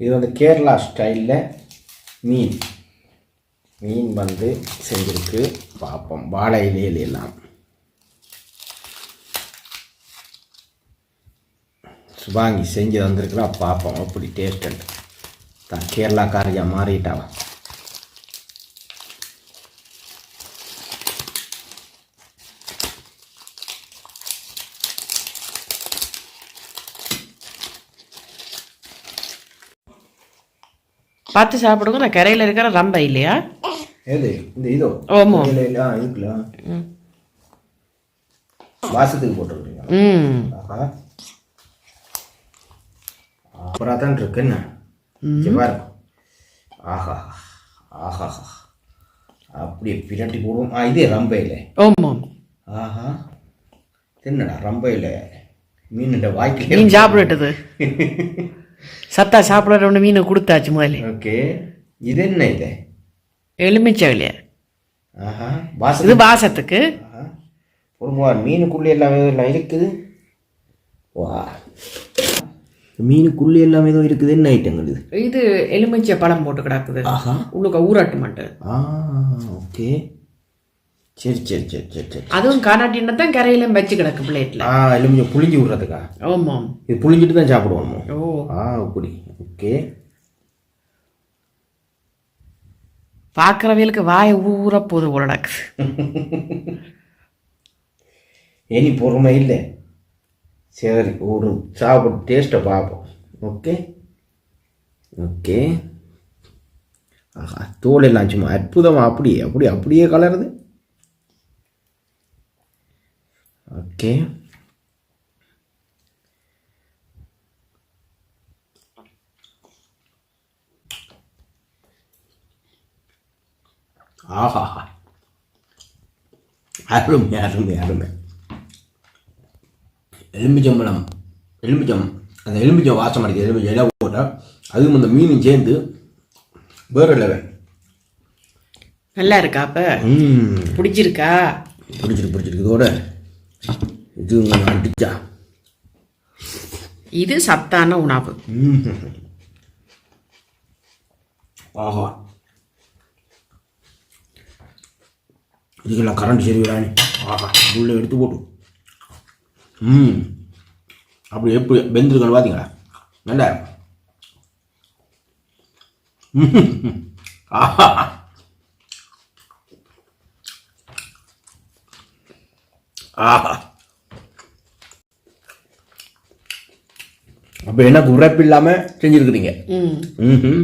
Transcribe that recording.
இது வந்து கேரளா ஸ்டைலில் மீன். மீன் வந்து செஞ்சுருக்கு. பார்ப்போம் வாழை இலையில எல்லாம். சுபாங்கி செஞ்சு வந்திருக்கிறா பார்ப்போம் அப்படி டேஸ்ட் தான் கேரளாக்காரியாக மாறிட்டாவா பார்த்து சாப்பிடுங்க நான் கரையில் இருக்கிற ரம்பை இல்லையா? எது இந்த இதோ? ஆமா. இல்லை ம். வாசத்துக்கு போட்டுருக்கீங்க ம். அப்புறம் தான் இருக்கு என்ன? ஆஹா ஆஹா அப்படியே பிரட்டி போடுவோம் ஆ இதே ரம்பையில் ஆமாம் ஆஹா. என்னடா ரம்பையில் மீனுட வாய்க்கு மீன் சாப்பிடட்டது. சத்தா சாப்பிட்ற மீனை கொடுத்தாச்சு முதல்ல. ஓகே. இது என்ன இது? எலுமிச்சை இல்லையா ஆஹா இது வாசத்துக்கு. பொறுப்பா மீனுக்குள்ளே எல்லாம் எல்லாம் இருக்குது. வா. மீனுக்குள்ளே எல்லாம் ஏதோ இருக்குது. என்ன ஐட்டங்கள் இது? இது எலுமிச்சை பழம் போட்டு கிடக்குது. ஆஹா. உள்ளுக்க ஊராட்டு மாட்டேன் ஆ ஓகே. சரி சரி சரி சரி சரி. அதுவும் காணாட்டின்னா தான் கரையில வச்சு கிடக்கு பிளேட்ல. ஆ எலுமிச்சம் புளிஞ்சு விட்றதுக்கா? ஆமாம் இது புளிஞ்சிட்டு தான் சாப்பிடுவோமோ ஓ. ஆ அப்படி. ஓகே. பார்க்குறவங்களுக்கு வாயை ஊற போகுது போல நடக்குது இனி பொறுமை இல்லை. சரி ஒரு சாப்பிடு டேஸ்ட்டை பார்ப்போம். ஓகே? ஓகே. ஆஹா தோல் எல்லாம் சும்மா அற்புதமாக அப்படியே அப்படியே அப்படியே கலருது. ஓகே. ஆஹா. அருமை அருமை அருமை. எலுமிச்சம்பழம் எலுமிச்சம் அந்த எலுமிச்சம் வாசம் அடிக்குது எலுமிச்சம் இலை போட்டால் அதுவும் அந்த மீனும் சேர்ந்து வேறு லெவல் நல்லா இருக்கா அப்ப? பிடிச்சிருக்கா? பிடிச்சிருக்கு பிடிச்சிருக்கு. இதோட இது அடிச்சா. இது சத்தான உணவு. ஆஹா. இதுக்கெல்லாம் கரண்ட் சரி ஆஹா உள்ள எடுத்து போட்டு. ம். அப்படி எப்படி வெந்திருக்கணும் பார்த்தீங்களா நல்லா. ஆஹா. ஆஹா. அப்போ என்ன உரைப்பு இல்லாமல் செஞ்சுருக்குறீங்க? ம். ம்